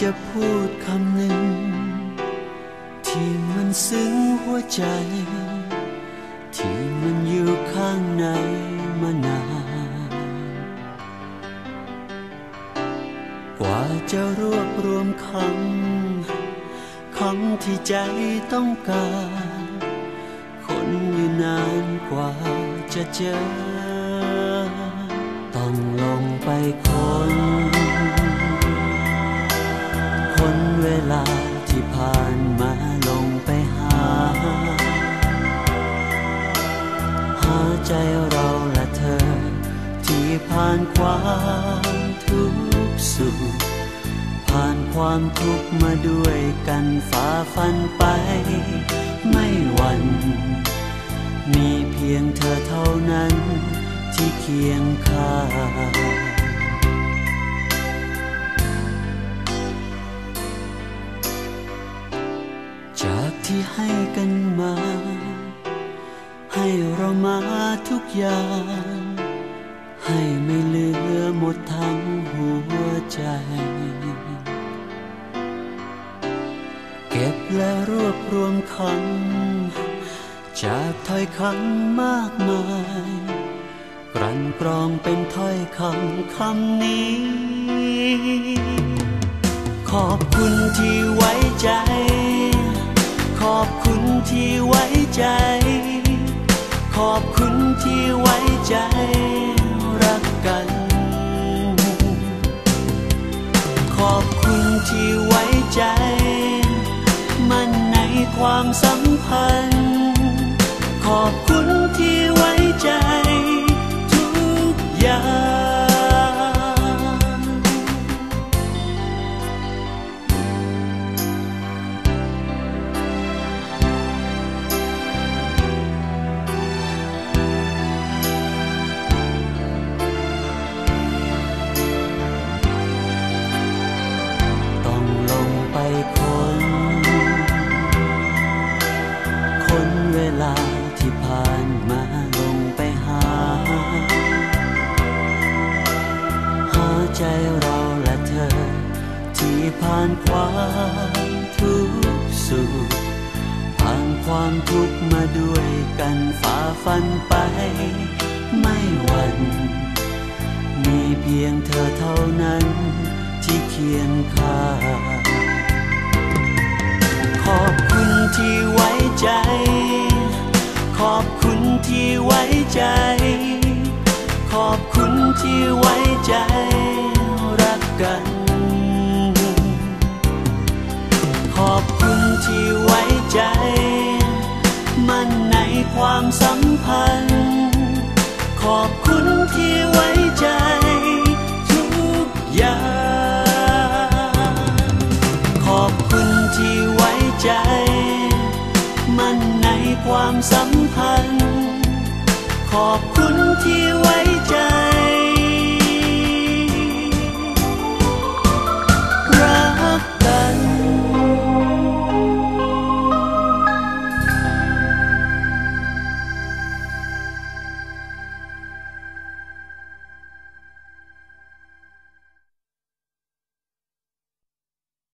จะพูดคำหนึ่ง ที่มันซึ้งหัวใจ ที่มันอยู่ข้างในมานาน กว่าจะรวบรวมคำคำที่ใจต้องการ คนอยู่นานกว่าจะเจอ ต้องลงไปคน ใจเราและเธอ ที่ผ่านความทุกข์สุขผ่านความทุกข์มาด้วยกันฝ่าฟันไป ไม่หวั่นมีเพียงเธอเท่านั้น ที่เคียงข้างจากที่ให้กันมา เรามาทุกอย่าง ให้ไม่เหลือหมดทั้งหัวใจ เก็บและรวบรวมคำจากถ้อยคำมากมาย กลั่นกรองเป็นถ้อยคำคำนี้ ขอบคุณที่ไว้ใจ ขอบคุณที่ไว้ใจ ขอบคุณที่ไว้ใจรักกัน ขอบคุณที่ไว้ใจ มันในความสัมพันธ์ ขอบคุณที่ไว้ใจ ทุกอย่าง ลาที่ผ่านมาลงไปหา หาใจเราและเธอ ที่ผ่านความทุกข์สุขผ่านความทุกข์มาด้วยกันฝ่าฟันไป ไม่หวั่นมีเพียงเธอเท่านั้น ที่เคียงข้างขอบคุณที่ไว้ใจ ใจรักกัน ขอบคุณที่ไว้ใจ มันในความสัมพันธ์ ขอบคุณที่ไว้ใจ ทุกอย่าง ขอบคุณที่ไว้ใจ มันในความสัมพันธ์ ขอบคุณ